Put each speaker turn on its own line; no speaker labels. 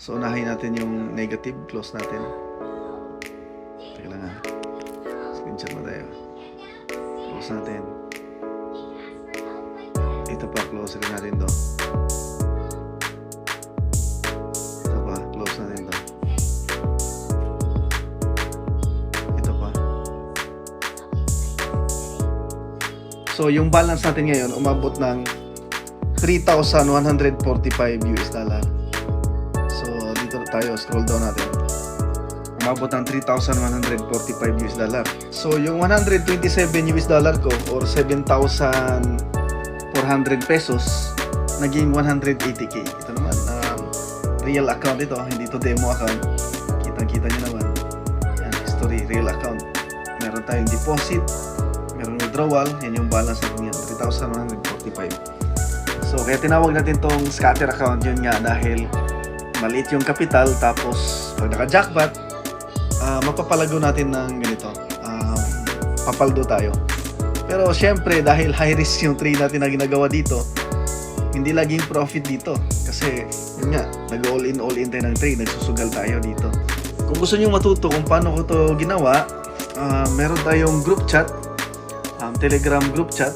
So, unahin natin yung negative. Close natin. Teka lang ha. Screenshot na tayo. Close natin. Ito pa, close rin natin to. Ito pa, close natin to. Ito pa. So, yung balance natin ngayon, umabot ng 3,145 US dollar. Tayo, scroll down natin. Umabot ng 3,145 US dollar. So, yung 127 US dollar ko or 7,400 pesos naging 180k. Ito naman, um, real account ito, hindi to demo account. Kitang-kita nyo naman. Yan, history, real account. Meron tayong deposit, meron withdrawal, yan yung balance natin yan, 3,145. So, kaya tinawag natin tong scatter account yun nga dahil maliit yung capital tapos pag naka-jackpot, ah, mapapalago natin ng ganito. Um, papaldo tayo. Pero syempre, dahil high risk yung trade natin na ginagawa dito, hindi laging profit dito. Kasi, yun nga, nag-all in, all in tayo ng trade, nagsusugal tayo dito. Kung gusto nyo matuto kung paano ko to ginawa, ah, meron tayong group chat, um, telegram group chat,